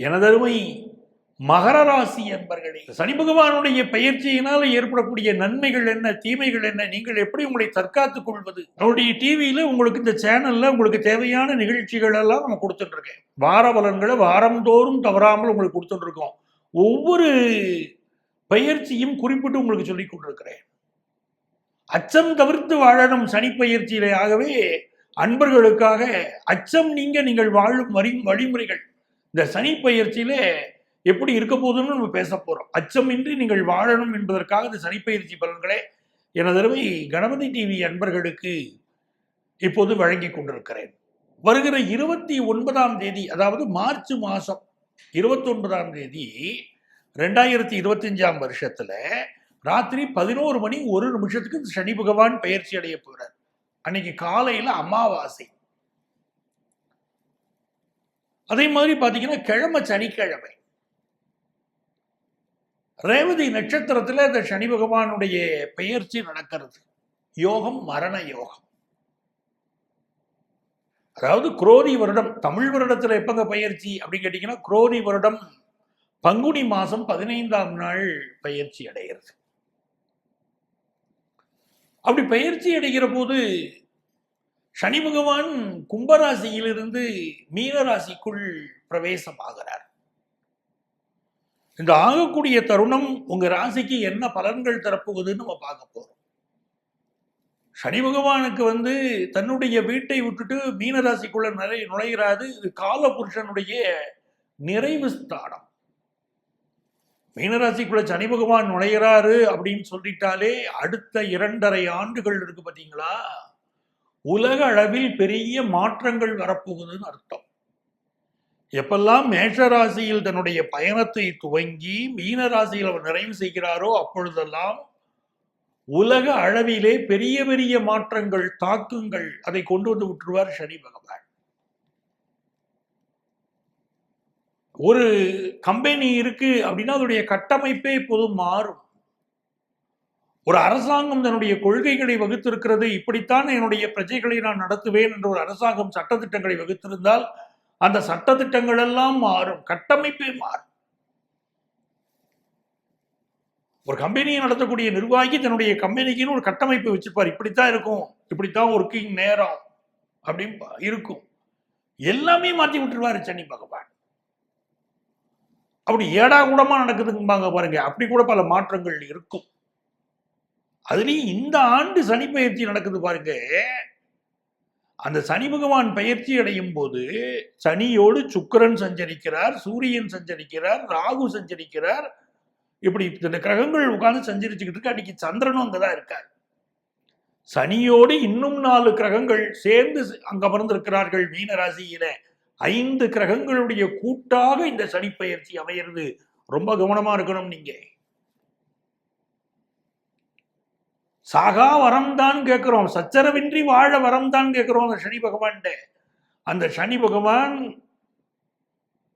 எனதருமை மகர ராசி என்பர்களே சனி பகவானுடைய பயிற்சியினால் ஏற்படக்கூடிய நன்மைகள் என்ன தீமைகள் என்ன நீங்கள் எப்படி உங்களை தற்காத்துக் கொள்வது? நம்முடைய டிவியில உங்களுக்கு இந்த சேனல்ல உங்களுக்கு தேவையான நிகழ்ச்சிகள் எல்லாம் நம்ம கொடுத்துட்டு இருக்கேன் வார பலன்களை வாரந்தோறும் தவறாமல் உங்களுக்கு கொடுத்துட்டு இருக்கோம் ஒவ்வொரு பயிற்சியும் குறிப்பிட்டு உங்களுக்கு சொல்லிக் கொண்டிருக்கிறேன். அச்சம் தவிர்த்து வாழணும் சனி பயிற்சியிலே ஆகவே அன்பர்களுக்காக அச்சம் நீங்க நீங்கள் வாழும் வரி வழிமுறைகள் இந்த சனி பயிற்சியிலே எப்படி இருக்க போதுன்னு நம்ம பேச போறோம். அச்சமின்றி நீங்கள் வாழணும் என்பதற்காக இந்த சனி பயிற்சி பலன்களை எனதருமை கணபதி டிவி அன்பர்களுக்கு இப்போது வழங்கி கொண்டிருக்கிறேன். வருகிற இருபத்தி ஒன்பதாம் தேதி அதாவது மார்ச் மாதம் இருபத்தி ஒன்பதாம் தேதி ரெண்டாயிரத்தி இருபத்தஞ்சாம் வருஷத்துல ராத்திரி பதினோரு மணி ஒரு நிமிஷத்துக்கு இந்த சனி பகவான் பயிற்சி அடைய போறார். அன்னைக்கு காலையில அமாவாசை. அதே மாதிரி பார்த்தீங்கன்னா கிழமை சனிக்கிழமை. ரேவதி நட்சத்திரத்துல இந்த சனி பகவானுடைய பெயர்ச்சி நடக்கிறது. யோகம் மரண யோகம். அதாவது குரோதி வருடம் தமிழ் வருடத்துல எப்பங்க பயிற்சி அப்படின்னு கேட்டீங்கன்னா குரோதி வருடம் பங்குனி மாசம் பதினைந்தாம் நாள் பயிற்சி அடைகிறது. அப்படி பயிற்சி அடைகிற போது சனி பகவான் கும்பராசியிலிருந்து மீனராசிக்குள் பிரவேசமாகிறார். இந்த ஆகக்கூடிய தருணம் உங்க ராசிக்கு என்ன பலன்கள் தரப்போகுதுன்னு நம்ம பார்க்க போறோம். சனி பகவானுக்கு வந்து தன்னுடைய வீட்டை விட்டுட்டு மீனராசிக்குள்ள நிறைய நுழைகிறாது இது கால புருஷனுடைய நிறைவு ஸ்தானம். மீனராசிக்குள்ள சனி பகவான் நுழைகிறாரு அப்படின்னு சொல்லிட்டாலே அடுத்த இரண்டரை ஆண்டுகள் இருக்கு பார்த்தீங்களா உலக அளவில் பெரிய மாற்றங்கள் வரப்போகுதுன்னு அர்த்தம். எப்பெல்லாம் மேஷராசியில் தன்னுடைய பயணத்தை துவங்கி மீன ராசியில் அவர் நிறைவு செய்கிறாரோ அப்பொழுதெல்லாம் உலக அளவிலே பெரிய பெரிய மாற்றங்கள் தாக்கங்கள் அதை கொண்டு வந்து விட்டுருவார் சனி பகவான். ஒரு கம்பெனி இருக்கு அப்படின்னா அதோடைய கட்டமைப்பே இப்போது மாறும். ஒரு அரசாங்கம் தன்னுடைய கொள்கைகளை வகுத்திருக்கிறது இப்படித்தான் என்னுடைய பிரஜைகளை நான் நடத்துவேன் என்ற ஒரு அரசாங்கம் சட்டத்திட்டங்களை வகுத்திருந்தால் அந்த சட்டத்திட்டங்கள் எல்லாம் மாறும் கட்டமைப்பே மாறும். ஒரு கம்பெனியை நடத்தக்கூடிய நிர்வாகி தன்னுடைய கம்பெனிக்குன்னு ஒரு கட்டமைப்பு வச்சிருப்பார். இப்படித்தான் இருக்கும் இப்படித்தான் ஒர்க்கிங் நேரம் அப்படின்னு பா- இருக்கும். எல்லாமே மாற்றி விட்டுருவாரு சனி பகவான். அப்படி ஏடா கூடமா நடக்குதுங்க பாருங்க அப்படி கூட பல மாற்றங்கள் இருக்கும். அதுலேயும் இந்த ஆண்டு சனி பயிற்சி நடக்குது பாருங்க. அந்த சனி பகவான் பயிற்சி அடையும் போது சனியோடு சுக்கிரன் சஞ்சரிக்கிறார் சூரியன் சஞ்சரிக்கிறார் ராகு சஞ்சரிக்கிறார். இப்படி இந்த கிரகங்கள் உட்கார்ந்து சஞ்சரிச்சுக்கிட்டு இருக்கு. அன்னைக்கு சந்திரனும் அங்கதான் இருக்கார். சனியோடு இன்னும் நாலு கிரகங்கள் சேர்ந்து அங்க அமர்ந்திருக்கிறார்கள் மீன ராசியில ஐந்து கிரகங்களுடைய கூட்டாக இந்த சனி பயிற்சி அமையிறது. ரொம்ப கவனமா இருக்கணும் நீங்க. சாகா வரம் தான் சச்சரவின்றி வாழ வரம் தான் கேட்குறோம் அந்த சனி பகவான்கிட்ட. அந்த சனி பகவான்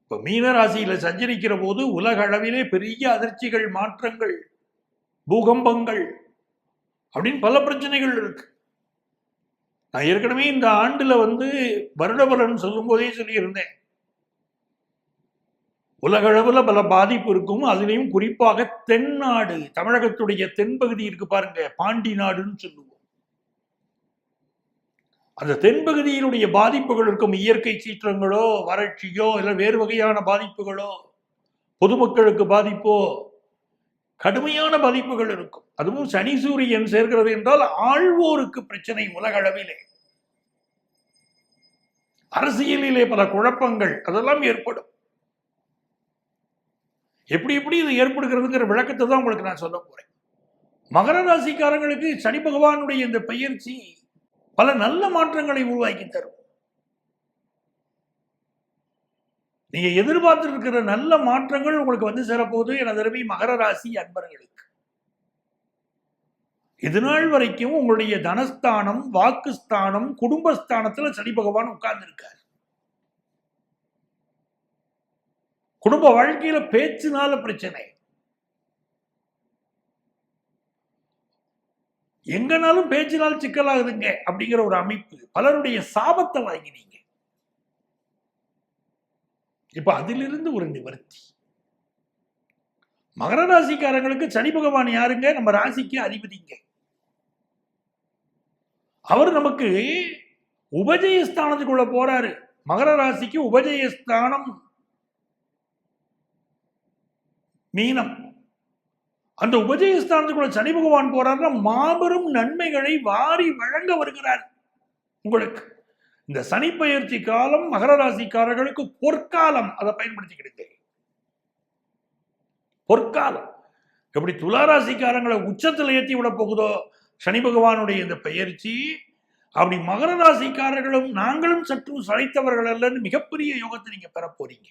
இப்போ மீனராசியில் சஞ்சரிக்கிற போது உலக அளவிலே பெரிய அதிர்ச்சிகள் மாற்றங்கள் பூகம்பங்கள் அப்படின்னு பல பிரச்சனைகள் இருக்கு. நான் ஏற்கனவே இந்த ஆண்டில் வந்து வருட பலன் சொல்லும் போதே சொல்லியிருந்தேன். உலகளவில் பல பாதிப்பு இருக்கும். அதுலேயும் குறிப்பாக தென்னாடு தமிழகத்துடைய தென்பகுதி இருக்கு பாருங்க பாண்டி நாடுன்னு சொல்லுவோம். அந்த தென்பகுதியினுடைய பாதிப்புகள் இருக்கும். இயற்கை சீற்றங்களோ வறட்சியோ இல்லை வேறு வகையான பாதிப்புகளோ பொதுமக்களுக்கு பாதிப்போ கடுமையான பாதிப்புகள் இருக்கும். அதுவும் சனி சூரியன் சேர்க்கிறது என்றால் ஆழ்வோருக்கு பிரச்சனை உலக அளவிலே அரசியலிலே பல குழப்பங்கள் அதெல்லாம் ஏற்படும். எப்படி எப்படி இது ஏற்படுகிறதுங்கிற விளக்கத்தை தான் உங்களுக்கு நான் சொல்ல போகிறேன் மகர ராசிக்காரங்களுக்கு சனி பகவானுடைய இந்த பயிற்சி பல நல்ல மாற்றங்களை உருவாக்கி தரும். நீங்க எதிர்பார்த்திருக்கிற நல்ல மாற்றங்கள் உங்களுக்கு வந்து சேரப்போகுது என அருமை மகர ராசி அன்பர்களுக்கு. இது நாள் வரைக்கும் உங்களுடைய தனஸ்தானம் வாக்குஸ்தானம் குடும்பஸ்தானத்தில் சனி பகவான் உட்கார்ந்து இருக்கார் குடும்ப வாழ்க்கையில பேச்சுனால பிரச்சனை. எங்கனாலும் பேச்சினால் சிக்கலாகுதுங்க அப்படிங்கிற ஒரு அமைப்பு. பலருடைய சாபத்தை வாங்கினீங்க. இப்ப அதிலிருந்து ஒரு நிவர்த்தி. மகர ராசிக்காரங்களுக்கு சனி பகவான் யாருங்க? நம்ம ராசிக்கு அதிபதிங்க. அவர் நமக்கு உபஜயஸ்தானத்துக்குள்ள போறாரு. மகர ராசிக்கு உபஜயஸ்தானம் மீனம். அந்த உபஜயஸ்தானத்துக்குள்ள சனி பகவான் போறாருன்னா மாபெரும் நன்மைகளை வாரி வழங்க வருகிறார் உங்களுக்கு. இந்த சனி பயிற்சி காலம் மகர ராசிக்காரர்களுக்கு பொற்காலம் அதை பயன்படுத்திக்கிடுங்க பொற்காலம். எப்படி துளாராசிக்காரங்களை உச்சத்தில் ஏற்றி விட போகுதோ? சனி பகவானுடைய இந்த பயிற்சி அப்படி மகர ராசிக்காரர்களும் நாங்களும் சற்று சளைத்தவர்கள் அல்லன்னு மிகப்பெரிய யோகத்தை நீங்க பெற போறீங்க.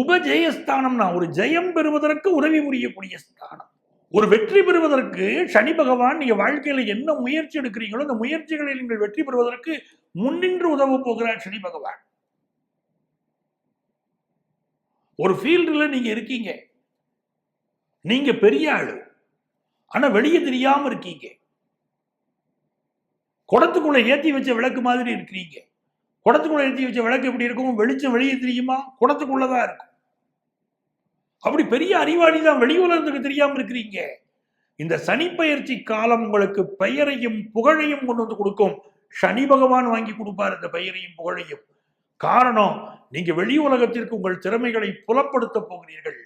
உபஜெயஸ்தானம்னா ஒரு ஜெயம் பெறுவதற்கு உதவி புரியக்கூடிய ஸ்தானம். ஒரு வெற்றி பெறுவதற்கு சனி பகவான் நீங்க வாழ்க்கையில என்ன முயற்சி எடுக்கிறீங்களோ அந்த முயற்சிகளில் நீங்கள் வெற்றி பெறுவதற்கு முன்னின்று உதவ போகிறார் சனி பகவான். ஒரு ஃபீல்டில் நீங்க இருக்கீங்க. நீங்க பெரிய ஆள். ஆனா வெளியே தெரியாமல் இருக்கீங்க. குடத்துக்குள்ளே ஏற்றி வச்ச விளக்கு மாதிரி இருக்கிறீங்க. குடத்துக்குள்ள எழுதி வச்ச விளக்கு எப்படி இருக்கும்? வெளிச்சம் வெளியே தெரியுமா? குடத்துக்குள்ளதான் இருக்கும். அப்படி பெரிய அறிவாளி தான் வெளியுலகத்துக்கு தெரியாம இருக்கிறீங்க. இந்த சனி பயிற்சி காலம் உங்களுக்கு பெயரையும் புகழையும் கொண்டு வந்து கொடுக்கும். சனி பகவான் வாங்கி கொடுப்பார் இந்த பெயரையும் புகழையும். காரணம் நீங்க வெளி உலகத்திற்கு உங்கள் திறமைகளை புலப்படுத்த போகிறீர்கள்.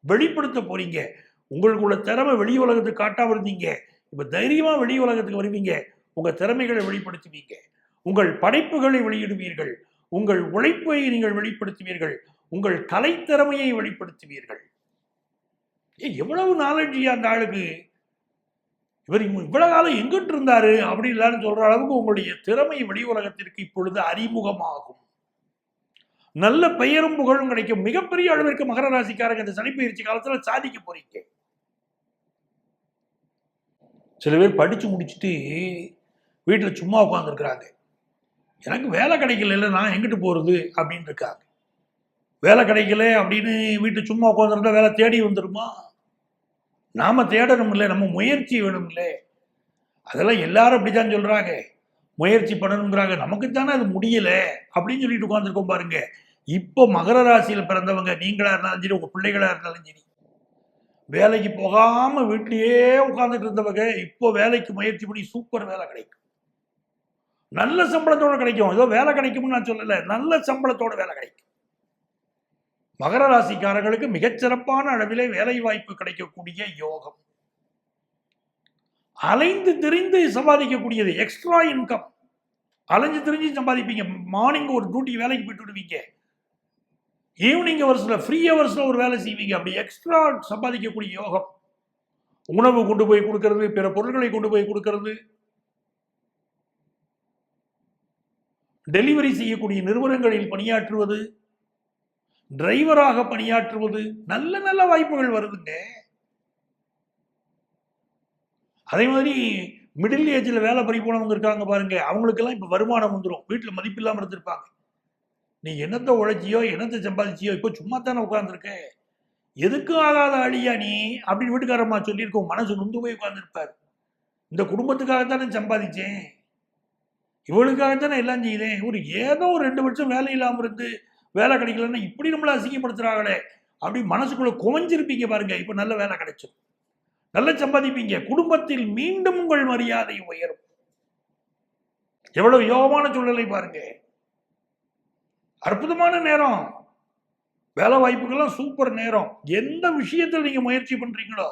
வெளிப்படுத்த போறீங்க. உங்களுக்குள்ள திறமை வெளி உலகத்துக்கு காட்டாம இருந்தீங்க. இப்ப தைரியமா வெளி உலகத்துக்கு வருவீங்க. உங்க திறமைகளை வெளிப்படுத்துவீங்க. உங்கள் படைப்புகளை வெளியிடுவீர்கள். உங்கள் உழைப்பை நீங்கள் வெளிப்படுத்துவீர்கள். உங்கள் கலைத்திறமையை வெளிப்படுத்துவீர்கள். எவ்வளவு நாலெட்ஜி அந்த ஆளுக்கு? இவர் இவ்வளவு காலம் எங்கிட்டு இருந்தாரு? அப்படி இல்லைன்னு சொல்ற அளவுக்கு உங்களுடைய திறமை வெளி உலகத்திற்கு இப்பொழுது அறிமுகமாகும். நல்ல பெயரும் புகழும் கிடைக்கும். மிகப்பெரிய அளவிற்கு மகர ராசிக்காரங்க இந்த சனிப்பயிற்சி காலத்துல சாதிக்க போறீங்க. சில பேர் படிச்சு முடிச்சுட்டு வீட்டில் சும்மா உட்காந்துருக்குறாங்க எனக்கு வேலை கிடைக்கல இல்லை நான் எங்கிட்டு போகிறது அப்படின்னு இருக்காங்க வேலை கிடைக்கல அப்படின்னு வீட்டு சும்மா உட்காந்துருந்தா வேலை தேடி வந்துடுமா நாம் தேடணும் இல்லை நம்ம முயற்சி வேணும் இல்லை அதெல்லாம் எல்லாரும் அப்படிதான் சொல்கிறாங்க முயற்சி பண்ணணுங்கிறாங்க நமக்கு தானே அது முடியல அப்படின்னு சொல்லிட்டு உட்காந்துருக்கோம் பாருங்க. இப்போ மகர ராசியில் பிறந்தவங்க நீங்களாக இருந்தாலும் சரி உங்கள் பிள்ளைகளாக இருந்தாலும் சரி வேலைக்கு போகாமல் வீட்லேயே உட்காந்துட்டு இருந்தவங்க இப்போ வேலைக்கு முயற்சி பண்ணி சூப்பர் வேலை கிடைக்கும். நல்ல சம்பளத்தோட கிடைக்கும். ஏதோ வேலை கிடைக்கும்னு நான் சொல்லலை. நல்ல சம்பளத்தோட வேலை கிடைக்கும். மகர ராசிக்காரர்களுக்கு மிகச்சிறப்பான அளவிலே வேலை வாய்ப்பு கிடைக்கக்கூடிய யோகம். அலைந்து திரிந்து சம்பாதிக்கக்கூடியது. எக்ஸ்ட்ரா இன்கம் அலைஞ்சு திரிஞ்சு சம்பாதிப்பீங்க. மார்னிங் ஒரு டியூட்டி வேலைக்கு போயிட்டு விடுவீங்க ஈவினிங் ஹவர்ஸ்ல ஃப்ரீ ஹவர்ஸ்ல ஒரு வேலை செய்வீங்க. அப்படி எக்ஸ்ட்ரா சம்பாதிக்கக்கூடிய யோகம். உணவு கொண்டு போய் கொடுக்கறது பிற பொருட்களை கொண்டு போய் கொடுக்கறது. டெலிவரி செய்யக்கூடிய நிறுவனங்களில் பணியாற்றுவது டிரைவராக பணியாற்றுவது நல்ல நல்ல வாய்ப்புகள் வருதுங்க. அதே மாதிரி மிடில் ஏஜில் வேலை பறி போனவங்க இருக்காங்க பாருங்க அவங்களுக்கெல்லாம் இப்போ வருமானம் வந்துடும் வீட்டில் மதிப்பு இல்லாமல் இருந்திருப்பாங்க. நீ என்னத்தை உழைச்சியோ என்னத்தை சம்பாதிச்சியோ இப்போ சும்மா தானே உட்காந்துருக்க எதுக்கும் ஆகாத அழியா நீ? அப்படின்னு வீட்டுக்காரம்மா சொல்லியிருக்கோம் மனசு நொந்து போய் உட்காந்துருப்பார் இந்த குடும்பத்துக்காக தானே சம்பாதிச்சேன். இவளுக்காக தானே எல்லாம் செய்தேன். ஒரு ஏதோ ஒரு ரெண்டு வருஷம் வேலை இல்லாம இருந்து வேலை கிடைக்கலன்னா இப்படி நம்மளை அசிங்கப்படுத்துறாங்களே. அப்படி மனசுக்குள்ள குவஞ்சிருப்பீங்க பாருங்க. இப்ப நல்ல வேலை கிடைச்சிடும் நல்ல சம்பாதிப்பீங்க. குடும்பத்தில் மீண்டும் உங்கள் மரியாதை உயரும். எவ்வளவு யோகமான சூழ்நிலை பாருங்க. அற்புதமான நேரம். வேலை வாய்ப்புகள்லாம் சூப்பர் நேரம். எந்த விஷயத்தில் நீங்க முயற்சி பண்றீங்களோ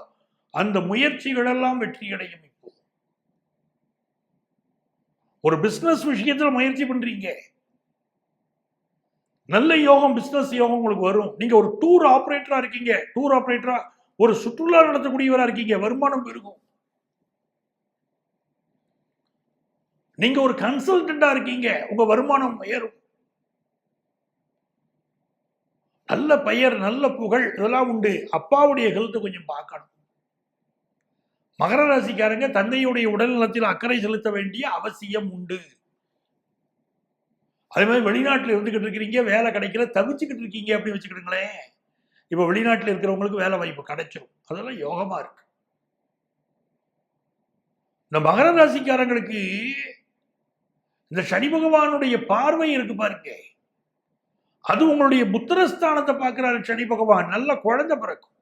அந்த முயற்சிகளெல்லாம் வெற்றி அடையும் ஒரு பிஸ்னஸ் விஷயத்தில் முயற்சி பண்றீங்க. நல்ல யோகம் பிஸ்னஸ் யோகம் உங்களுக்கு வரும். நீங்க ஒரு டூர் ஆபரேட்டரா இருக்கீங்க. டூர் ஆப்ரேட்டராக ஒரு சுற்றுலா நடத்தக்கூடியவராக இருக்கீங்க. வருமானம் பெருகும். நீங்கள் ஒரு கன்சல்டண்ட்டாக இருக்கீங்க. உங்கள் வருமானம் உயரும். நல்ல பெயர் நல்ல புகழ் இதெல்லாம் உண்டு. அப்பாவுடைய ஹெல்த்தை கொஞ்சம் பார்க்கணும். மகர ராசிக்காரங்க தந்தையுடைய உடல் நலத்தில் அக்கறை செலுத்த வேண்டிய அவசியம் உண்டு. அதே மாதிரி வெளிநாட்டில் இருந்துகிட்டு இருக்கிறீங்க வேலை கிடைக்கல தவிச்சுக்கிட்டு இருக்கீங்க அப்படின்னு வச்சுக்கிட்டுங்களேன் இப்போ வெளிநாட்டில் இருக்கிறவங்களுக்கு வேலை வாய்ப்பு கிடைச்சிரும். அதெல்லாம் யோகமா இருக்கு. இந்த மகர ராசிக்காரங்களுக்கு இந்த சனி பகவானுடைய பார்வை இருக்கு பாருங்க. அது உங்களுடைய புத்திரஸ்தானத்தை பார்க்கிறாரு சனி பகவான். நல்ல குழந்தை பிறக்கும்.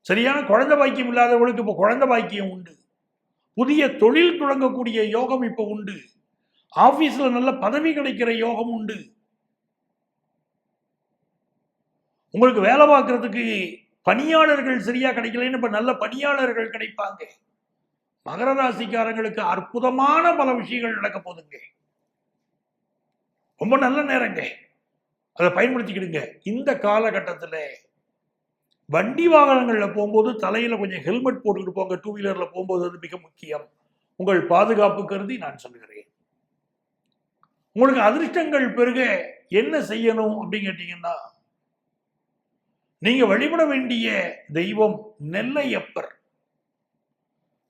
சரியான குழந்தை பாக்கியம் இல்லாதவங்களுக்கு இப்போ குழந்தை பாக்கியம் உண்டு. புதிய தொழில் தொடங்கக்கூடிய யோகம் இப்போ உண்டு. ஆபீஸ்ல நல்ல பதவி கிடைக்கிற யோகம் உண்டு. உங்களுக்கு வேலை பார்க்கறதுக்கு பணியாளர்கள் சரியா கிடைக்கலன்னு இப்ப நல்ல பணியாளர்கள் கிடைப்பாங்க. மகர ராசிக்காரங்களுக்கு அற்புதமான பல விஷயங்கள் நடக்க போகுதுங்க ரொம்ப நல்ல நேரங்க. அதை பயன்படுத்திக்கிடுங்க. இந்த காலகட்டத்தில் வண்டி வாகனங்கள்ல போகும்போது தலையில கொஞ்சம் ஹெல்மெட் போட்டுக்கிட்டு போங்க டூ வீலர்ல போகும்போது அது மிக முக்கியம். உங்கள் பாதுகாப்பு கருதி நான் சொல்லுகிறேன். உங்களுக்கு அதிர்ஷ்டங்கள் பெருக என்ன செய்யணும் அப்படின்னு கேட்டீங்கன்னா நீங்க வழிபட வேண்டிய தெய்வம் நெல்லையப்பர்.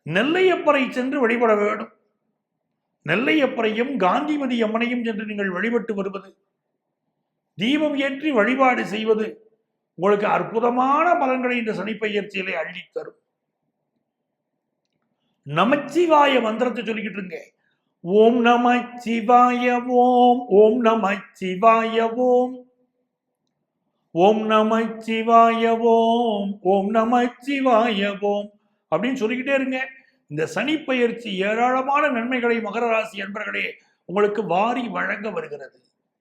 நெல்லையப்பரை சென்று வழிபட வேண்டும். நெல்லையப்பரையும் காந்திமதி அம்மனையும் சென்று நீங்கள் வழிபட்டு வருவது. தீபம் ஏற்றி வழிபாடு செய்வது. உங்களுக்கு அற்புதமான பலன்களை இந்த சனிப்பெயர்ச்சியிலே அள்ளி தரும் நமச்சிவாய மந்திரத்தை சொல்லிக்கிட்டு இருங்க. ஓம் நம சிவாய ஓம் ஓம் நம சிவாய ஓம். ஓம் நம சிவாய ஓம் ஓம் நம சிவாய ஓம் அப்படின்னு சொல்லிக்கிட்டே இருங்க. இந்த சனி பயிற்சி ஏராளமான நன்மைகளை மகர ராசி என்பர்களே உங்களுக்கு வாரி வழங்க வருகிறது.